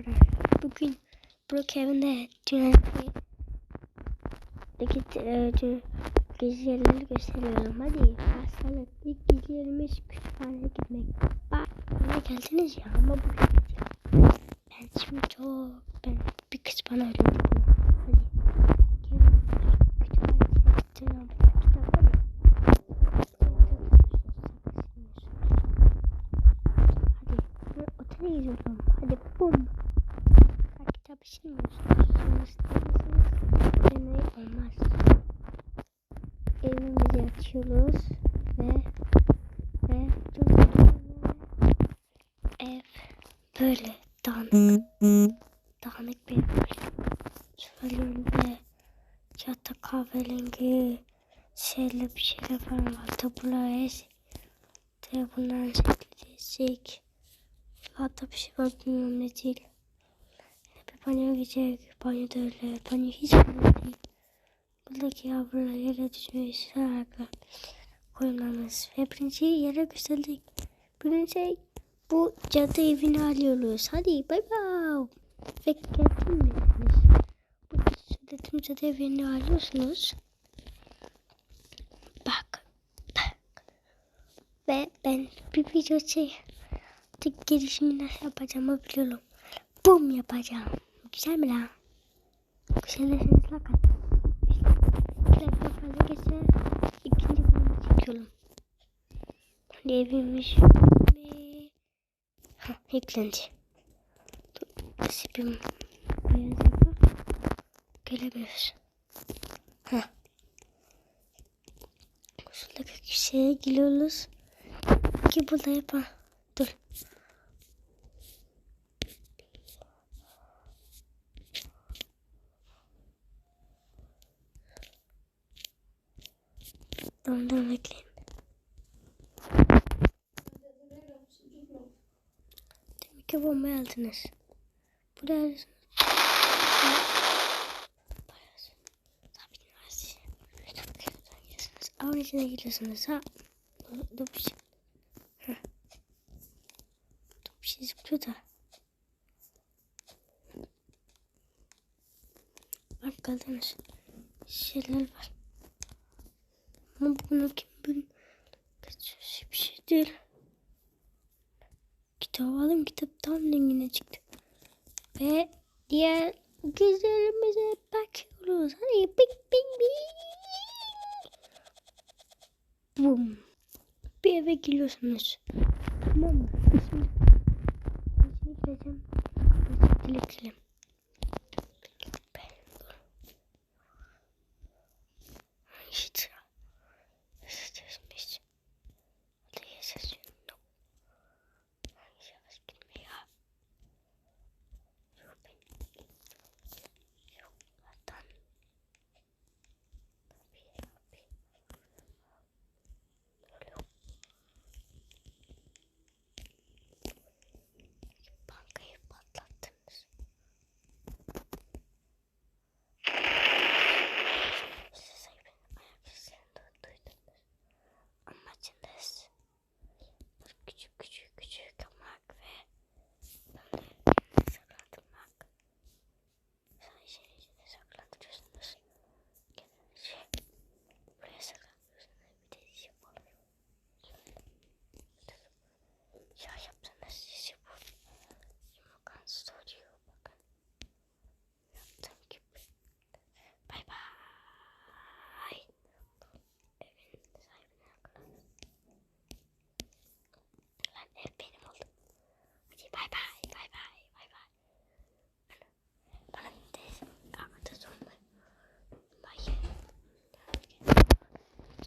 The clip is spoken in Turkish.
arkadaşlar. Bugün Brookhaven'de dünyadaki e, gizli yerleri gösteriyorum. Hadi hastalık ilk gizli yerimiz kütüphaneye gitmek. Bak buraya geldiniz ya ama bu ben şimdi çok ben bir kız bana öğretti bunu. Hadi kütüphaneye ya. Gidiyorum. Hadi bum. İşlemiyorsunuz. Deney olmaz. Evimizi açıyoruz ve ve ev böyle dağınık dağınık bir ev. Şöyle çatı kahverengi şeyler bir şeyler falan var. Tabular, telefonlar çekilecek. Hatta bir şey var bilmiyorum ne değil. Banyo gidecek. Banyo da öyle. Banyo hiç öyle değil. Buradaki yavrular yere düşmüş. Sıralarla koyulmamız. Ve birinci yere gösterdik. Birinci bu cadı evini alıyoruz. Hadi bay bay. Ve geldin mi? Bu söyledim cadı evini alıyorsunuz. Bak. Bak. Ve ben bir video şey tık girişimi nasıl yapacağımı biliyorum. Bum yapacağım. Güzel mi lan? Güzel deseniz like atın. Bir dakika fazla geçse ikinci bölümü çekiyorum. Hadi evimiz mi? Ha, yüklendi. Bir beyaz yapar? Gelemiyoruz. Ha. Şuradaki şeye giriyoruz. Ki burada yapar. Dur. Tamam tamam bekleyin. Demek ki bombayı aldınız. Buraya Avun içine giriyorsunuz ha. Dur, dur bir şey. Dur bir şey zıplıyor da. Bak kaldınız. Şeyler var. Ve diğer güzelimize bakıyoruz. Hadi bing bing bing. Bum. Bir eve giriyorsunuz. Tamam mı? Şimdi içine gireceğim. Dilek dilerim.